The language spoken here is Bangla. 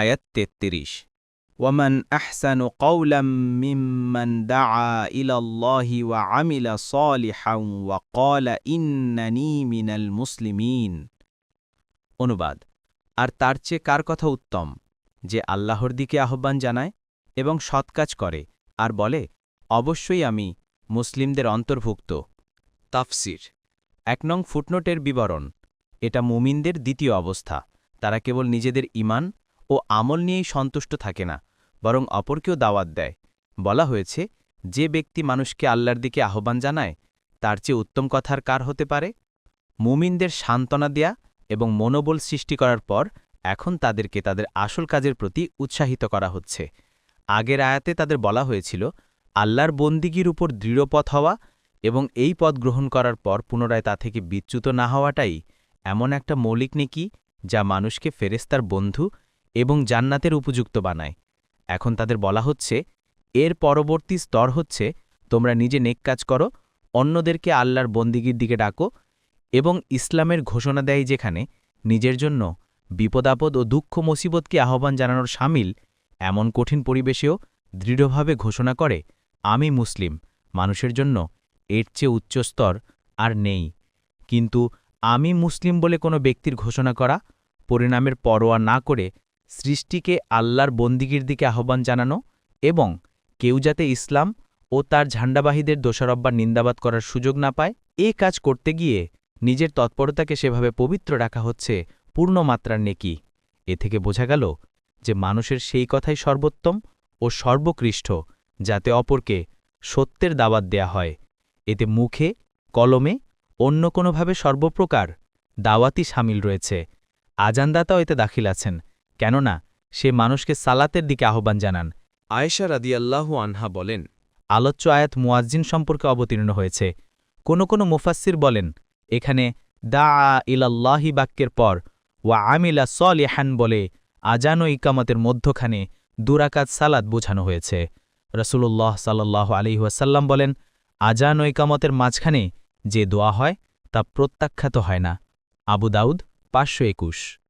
আয়াত তেত্রিশ। ওমন আহসান কৌলাম মিম্মান দাআ ওয়া ওয়া মিনাল মুসলিমিন। অনুবাদ, আর তার চেয়ে কার কথা উত্তম, যে আল্লাহর দিকে আহ্বান জানায় এবং সৎ কাজ করে, আর বলে, অবশ্যই আমি মুসলিমদের অন্তর্ভুক্ত। তাফসির, এক নং ফুটনোটের বিবরণ, এটা মুমিনদের দ্বিতীয় অবস্থা, তারা কেবল নিজেদের ইমান ও আমল নিয়েই সন্তুষ্ট থাকে না, বরং অপরকেও দাওয়াত দেয়। বলা হয়েছে, যে ব্যক্তি মানুষকে আল্লাহর দিকে আহ্বান জানায়, তার চেয়ে উত্তম কথার কার হতে পারে? মুমিনদের সান্ত্বনা দেয়া এবং মনোবল সৃষ্টি করার পর এখন তাদেরকে তাদের আসল কাজের প্রতি উৎসাহিত করা হচ্ছে। আগের আয়াতে তাদের বলা হয়েছিল, আল্লাহর বন্দিগির উপর দৃঢ়পথ হওয়া এবং এই পথ গ্রহণ করার পর পুনরায় তা থেকে বিচ্যুত না হওয়াটাই এমন একটা মৌলিক নেকি যা মানুষকে ফেরেস্তার বন্ধু এবং জান্নাতের উপযুক্ত বানায়। এখন তাদের বলা হচ্ছে, এর পরবর্তী স্তর হচ্ছে, তোমরা নিজে নেক কাজ করো, অন্যদেরকে আল্লাহর বন্দিগির দিকে ডাকো এবং ইসলামের ঘোষণা দেয় যেখানে নিজের জন্য বিপদাপদ ও দুঃখ মুসিবতকে আহ্বান জানানোর সামিল এমন কঠিন পরিবেশেও দৃঢ়ভাবে ঘোষণা করে, আমি মুসলিম, মানুষের জন্য এর চেয়ে উচ্চস্তর আর নেই। কিন্তু আমি মুসলিম বলে কোনো ব্যক্তির ঘোষণা করা, পরিণামের পরোয়া না করে সৃষ্টিকে আল্লাহর বন্দিগির দিকে আহ্বান জানানো এবং কেউ যাতে ইসলাম ও তার ঝান্ডাবাহীদের দোষারব্বার নিন্দাবাদ করার সুযোগ না পায়, এ কাজ করতে গিয়ে নিজের তৎপরতাকে সেভাবে পবিত্র রাখা হচ্ছে পূর্ণমাত্রার নেকি। এ থেকে বোঝা গেল যে মানুষের সেই কথাই সর্বোত্তম ও সর্বকৃষ্ট, যাতে অপরকে সত্যের দাওয়াত দেয়া হয়। এতে মুখে, কলমে, অন্য কোনোভাবে সর্বপ্রকার দাওয়াতি সামিল রয়েছে। আজানদাতাও এতে দাখিল আছেন। কেননা সে মানুষকে সালাতের দিকে আহ্বান জানান। আয়েশা রাদিয়াল্লাহু আনহা বলেন আলোচ্য আয়াত মুয়াজ্জিন সম্পর্কে অবতীর্ণ হয়েছে। কোন কোন মুফাসসির বলেন এখানে দা ইলাল্লাহি বাক্যের পর ওয়া আমিলা সলিহান বলে আজান ও ইকামতের মধ্যখানে দুরাকাত সালাত বোঝানো হয়েছে। রসুল্লাহ সাল্লাহ আলিহাসাল্লাম বলেন আজান ও ইকামতের মাঝখানে যে দোয়া হয় তা প্রত্যাখ্যাত হয় না। আবু দাউদ পাঁচশো একুশ।